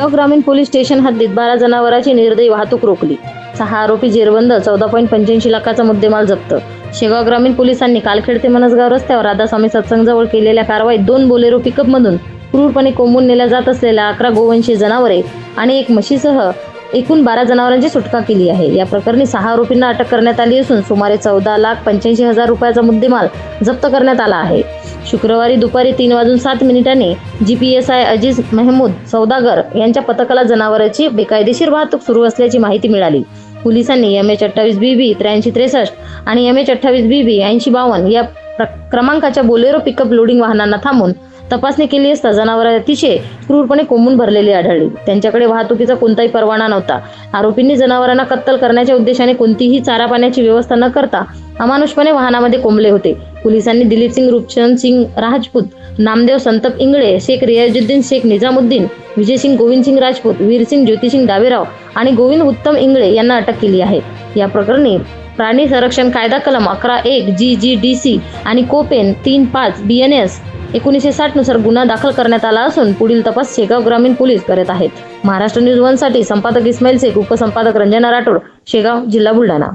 जळगाव ग्रामीण police station हद्दीत बारा जनावरांची निर्दयी वाहतूक रोखली. सहा आरोपी जेरबंद चौदा पॉईंट पंच्याऐंशी लाखाचा मुद्देमाल जप्त. शेगाव ग्रामीण पोलिसांनी कालखेड ते मनसगाव रस्त्यावर राधास्वामी सत्संगजवळ केलेल्या कारवाईत दोन बोलेरो पिकअपमधून क्रूरपणे कोंबून नेल्या जात असलेल्या अकरा गोवंशी जनावरे आणि एक म्हशीसह एकूण बारा जनावरांची सुटका केली आहे. या प्रकरणी सहा आरोपींना अटक करण्यात आली असून सुमारे चौदा लाख पंच्याऐंशी हजार रुपयाचा मुद्देमाल जप्त करण्यात आला आहे. शुक्रवारी दुपारी तीन वाजून सात मिनिटांनी G P S I Aziz Mehmood Saudagar यांच्या पथकाला जनावरांची बेकायदेशीर वाहतूक सुरू असल्याची माहिती मिळाली. पोलिसांनी एम एच अठ्ठावीस बी बी त्र्याऐंशी त्रेसष्ट आणि एम एच अठ्ठावीस बी बी ऐंशी बावन्न या क्रमांकाच्या बोलेरो पिकअप लोडिंग वाहनांना थांबून तपासणी केली असता जनावर अतिशय क्रूरपणे कोंबून भरलेली आढळली. त्यांच्याकडे वाहतुकीचा कोणताही परवाना नव्हता. आरोपींनी जनावरांना कत्तल करण्याच्या उद्देशाने कोणतीही चारा पाण्याची व्यवस्था न करता अमानुषपणे वाहनामध्ये कोंबले होते. पोलिसांनी दिलीप सिंग रूपचंद सिंग राजपूत नामदेव संतप इंगळे शेख रियाजुद्दीन शेख निजामुद्दीन विजयसिंग गोविंदसिंग राजपूत वीरसिंग ज्योतिसिंग डावेराव आणि गोविंद उत्तम इंगळे यांना अटक केली आहे. या प्रकरणी प्राणी संरक्षण कायदा कलम अकरा एक जी जी डी सी आणि कोपेन तीन पाच बी एन एस एकोणीसशे साठनुसार गुन्हा दाखल करण्यात आला असून पुढील तपास शेगाव ग्रामीण पोलीस करत आहेत. महाराष्ट्र न्यूज वनसाठी संपादक इस्माईल शेख उपसंपादक रंजना राठोड शेगाव जिल्हा बुलढाणा.